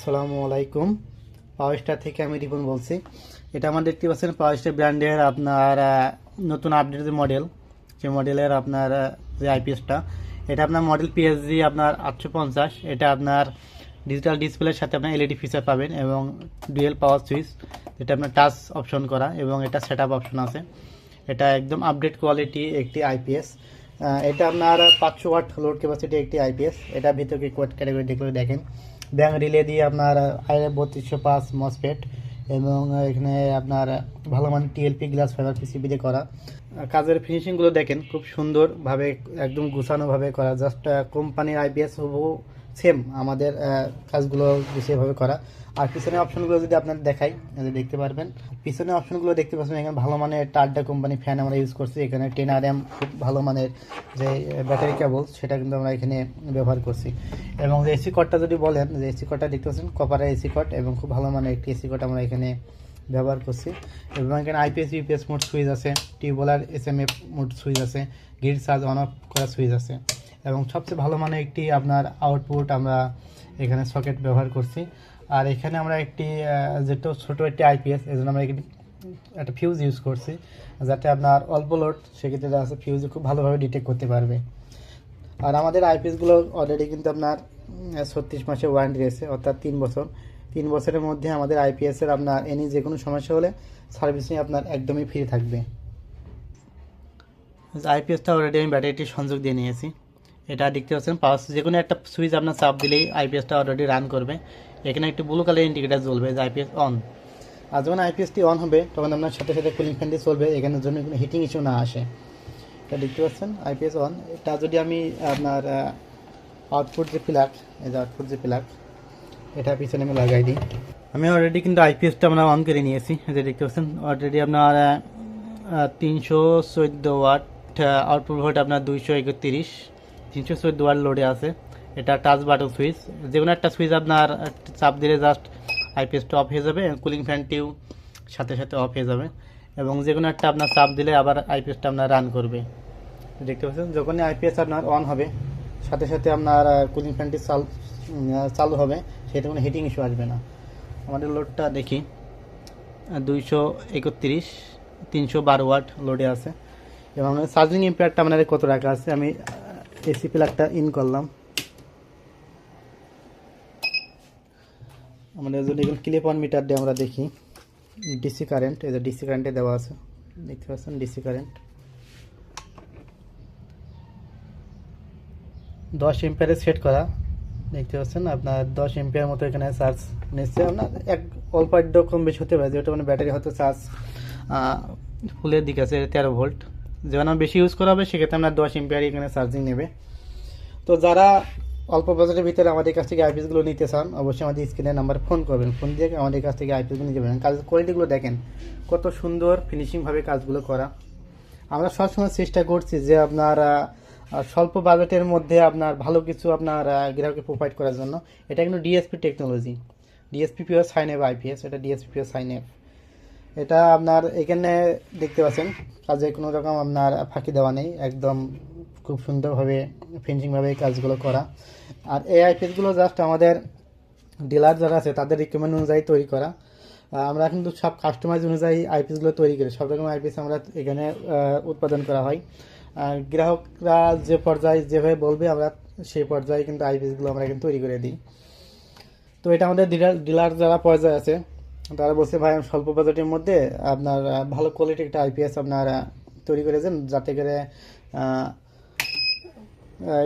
আসসালামু আলাইকুম। পাওয়ার স্টার থেকে আমি রিপন বলছি। এটা আমার দেখতে পাচ্ছেন পাওয়ার স্টার ব্র্যান্ডের আপনার নতুন আপডেট যে মডেল যে মডেলের আপনার যে আইপিএসটা এটা আপনার মডেল পিএসজি আপনার আটশো পঞ্চাশ। এটা আপনার ডিজিটাল ডিসপ্লের সাথে আপনার এলইডি ফিচার পাবেন এবং ডুয়েল পাওয়ার সুইচ যেটা আপনার টাচ অপশন করা এবং এটা সেট অপশন আছে। এটা একদম আপডেট কোয়ালিটি একটি আইপিএস এটা আপনার পাঁচশো ওয়াট লোড ক্যাপাসিটি একটি আইপিএস এটা ভিতরে কোয়াট ক্যাটাগরি দেখলে দেখেন। ব্যাং রিলে দিয়ে আপনার আইএ বত্রিশশো পাঁচ মসপেট এবং এখানে আপনার ভালো মান টিএলপি গ্লাস ফাইবার পিসিবি দিয়ে করা। কাজের ফিনিশিংগুলো দেখেন, খুব সুন্দরভাবে, একদম গুছানোভাবে করা। জাস্ট কোম্পানির আইপিএস হবু সেম আমাদের কাজগুলো গুছিয়েভাবে করা। আর পিছনের অপশনগুলো যদি আপনার দেখাই দেখতে পারবেন। পিছনের অপশনগুলো দেখতে পাচ্ছেন, এখানে ভালো মানের টার্ডা কোম্পানি ফ্যান আমরা ইউজ করছি। এখানে টেন আর এম খুব ভালো মানের যে ব্যাটারি কেবল সেটা কিন্তু আমরা এখানে ব্যবহার করছি। এবং যে এসি কটটা যদি বলেন, যে এসি কটটা দেখতে পাচ্ছেন কপারের এসি কট এবং খুব ভালো মানের একটি এসি কট আমরা এখানে ব্যবহার করছি। এবং এখানে আইপিএস ইউপিএস মোড সুইচ আছে টিউবওয়েলার S M F mode switch আছে গ্রিড চার্জ অন অফ করা সুইচ আছে। এবং সবচেয়ে ভালো মানে একটি আপনার আউটপুট আমরা এখানে সকেট ব্যবহার করছি। আর এখানে আমরা একটি যেটা ছোটো একটি আইপিএস এই জন্য আমরা একটি, একটা ফিউজ ইউজ করছি, যাতে আপনার অল্প লোড সেক্ষেত্রে আছে ফিউজ খুব ভালোভাবে ডিটেক্ট করতে পারবে। আর আমাদের আইপিএসগুলো অলরেডি কিন্তু আপনার ছত্রিশ মাসে ওয়ারেন্টি রয়েছে, অর্থাৎ তিন বছর। তিন বছরের মধ্যে আমাদের আইপিএসের আপনার এনি যে কোনো সমস্যা হলে সার্ভিসিং আপনার একদমই ফ্রি থাকবে। আইপিএসটা অলরেডি আমি ব্যাটারিটি সংযোগ দিয়ে নিয়েছি। এটা দেখতে পাচ্ছেন পাওয়ার যে কোনো একটা সুইচ আপনার চাপ দিলেই আইপিএসটা অলরেডি রান করবে। এখানে একটি ব্লু কালার ইন্ডিকেটার জ্বলবে, যে আইপিএস অন আর যখন আইপিএসটি অন হবে, তখন আপনার সাথে সাথে কুলিং ফ্যানটি চলবে, এখানে জন্য কোনো হিটিং ইস্যু না আসে। এটা দেখতে পাচ্ছেন আইপিএস অন এটা যদি আমি আপনার আউটপুট যে প্লাগ এই যে আউটপুট যে প্লাগ এটা পিছনে আমি লাগাই দিই। আমি অলরেডি কিন্তু আইপিএসটা আমরা অন করে নিয়েছি যে দেখতে পাচ্ছেন অলরেডি আপনার তিনশো চোদ্দ ওয়াট আউটপুট ভোল্ট আপনার দুইশো একত্রিশ। তিনশো চোদ্দ ওয়াট লোডে আছে। এটা টাচ বাটন সুইচ যে কোনো একটা সুইচ আপনার চাপ দিলে জাস্ট আইপিএসটা অফ হয়ে যাবে কুলিং ফ্যানটিও সাথে সাথে অফ হয়ে যাবে। এবং যে কোনো একটা আপনার চাপ দিলে আবার আইপিএসটা আপনার রান করবে। দেখতে পাচ্ছেন? যখনই আইপিএস আপনার অন হবে, সাথে সাথে আপনার কুলিং ফ্যানটি চাল চালু হবে, সেটা কোনো হিটিং ইস্যু আসবে না। আমাদের লোডটা দেখি। দুইশো একত্রিশ, তিনশো বারো ওয়াট লোডে আছে। এবং চার্জিং ইম্প্যাক্টটা আপনাদের কত টাকা আছে? আমি এসি প্লাগটা ইন করলাম। আমাদের যদি এখন ক্লিপ অন মিটার দিয়ে আমরা দেখি। ডিসি কারেন্ট এই যে ডিসি কারেন্টে দেওয়া আছে। দেখতে পাচ্ছেন ডিসি কারেন্ট দশ এম্পিয়ারে সেট করা। দেখতে পাচ্ছেন, আপনার দশ এম্পিয়ার মতো এখানে চার্জ নিচ্ছে। আপনার এক অল্প একটু কম বেশি হতে পারে যেটা মানে ব্যাটারি হয়তো চার্জ ফুলের দিকে আছে, তেরো ভোল্ট আমার বেশি ইউজ করা হবে সেক্ষেত্রে আপনার দশ এম্পিয়ার এখানে চার্জিং নেবে। তো যারা অল্প বাজেটের ভিতরে আমাদের কাছ থেকে আইপিএসগুলো নিতে চান, অবশ্যই আমাদের স্ক্রিনের নাম্বার ফোন করবেন। ফোন দিয়ে আমাদের কাছ থেকে আইপিএসগুলো নিতে পারেন। কাজের কোয়ালিটিগুলো দেখেন, কত সুন্দর ফিনিশিংভাবে কাজগুলো করা। আমরা সবসময় চেষ্টা করছি যে আপনার স্বল্প বাজেটের মধ্যে আপনার ভালো কিছু আপনার গ্রাহককে প্রোভাইড করার জন্য। এটা কিন্তু DSP technology DSP pure sine F IPS এটা ডিএসপি পিওর সাইন এফ এটা আপনার এখানে দেখতে পাচ্ছেন কাজে কোনো রকম আপনার ফাঁকি দেওয়া নেই, একদম খুব সুন্দরভাবে, ফিনিশিংভাবে কাজগুলো করা। আর এই আইপিএসগুলো জাস্ট আমাদের ডিলার যারা আছে, তাদের রিকমেন্ড অনুযায়ী তৈরি করা। আমরা কিন্তু সব কাস্টমাইজ অনুযায়ী আইপিএসগুলো তৈরি করি। সব রকম আইপিএস আমরা এখানে উৎপাদন করা হয়। আর গ্রাহকরা যে পর্যায়ে যেভাবে বলবে, আমরা সেই পর্যায়ে কিন্তু আইপিএসগুলো আমরা কিন্তু তৈরি করে দিই। তো এটা আমাদের ডিলার ডিলার যারা পর্যায়ে আছে তারা বলছে, ভাই, আমি স্বল্প বাজেটের মধ্যে আপনার ভালো কোয়ালিটি একটা আইপিএস আপনার তৈরি করেছেন, যাতে করে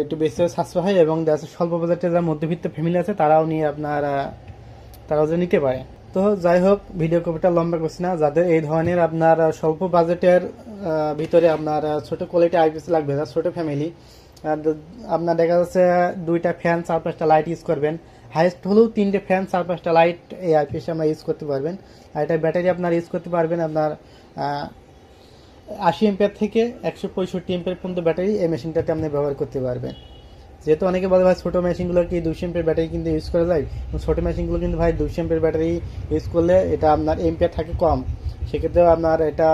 একটু বেশি সাশ্রয় হয় এবং দেখা স্বল্প বাজেটের যারা মধ্যবিত্ত ফ্যামিলি আছে, তারাও নিয়ে আপনার তারাও যে নিতে পারে। তো যাই হোক ভিডিও কপিটা লম্বা করছি না। যাদের এই ধরনের আপনার স্বল্প বাজেটের ভিতরে আপনার ছোট কোয়ালিটি আইপিএস লাগবে, যারা ছোট ফ্যামিলি আপনার দেখা যাচ্ছে দুইটা ফ্যান চার পাঁচটা লাইট ইউজ করবেন। হাইস্ট হলেও তিনটে ফ্যান চার পাঁচটা লাইট এই আইপিএসে আমরা ইউজ করতে পারবেন। আর এটা ব্যাটারি আপনার ইউজ করতে পারবেন আপনার আশি এম্পিয়ার থেকে একশো পঁয়ষট্টি এম্পিয়ার পর্যন্ত ব্যাটারি এই মেশিনটাতে আপনি ব্যবহার করতে পারবেন। যেহেতু অনেকে বলে ভাই ছোটো মেশিনগুলো কি দুশো এম্পিয়ার ব্যাটারি কিন্তু ইউজ করা যায়? কিন্তু ছোটো মেশিনগুলো কিন্তু ভাই দুশো এম্পিয়ার ব্যাটারি ইউজ করলে এটা আপনার এম্পিয়ার থাকে কম। সেক্ষেত্রেও আপনার এটা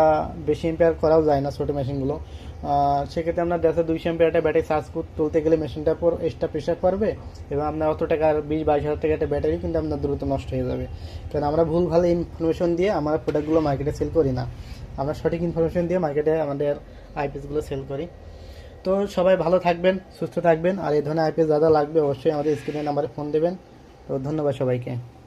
বেশি এম্পিয়ার করাও যায় না ছোটো মেশিনগুলো সেক্ষেত্রে আপনার দেড়শো দুইশো একটা ব্যাটারি চার্জ তুলতে গেলে মেশিনটার পর এক্সট্রা প্রেশার পড়বে এবং আপনার অত টাকার বিশ, বাইশ হাজার টাকা একটা ব্যাটারি কিন্তু আপনার দ্রুত নষ্ট হয়ে যাবে। কারণ আমরা ভুল, ভালো ইনফরমেশন দিয়ে আমরা প্রোডাক্টগুলো মার্কেটে সেল করি না। আমরা সঠিক ইনফরমেশন দিয়ে মার্কেটে আমাদের আইপিএসগুলো সেল করি। তো সবাই ভালো থাকবেন, সুস্থ থাকবেন। আর এই ধরনের আইপিএস যারা লাগবে অবশ্যই আমাদের স্ক্রিনের নাম্বারে ফোন দেবেন। তো ধন্যবাদ সবাইকে।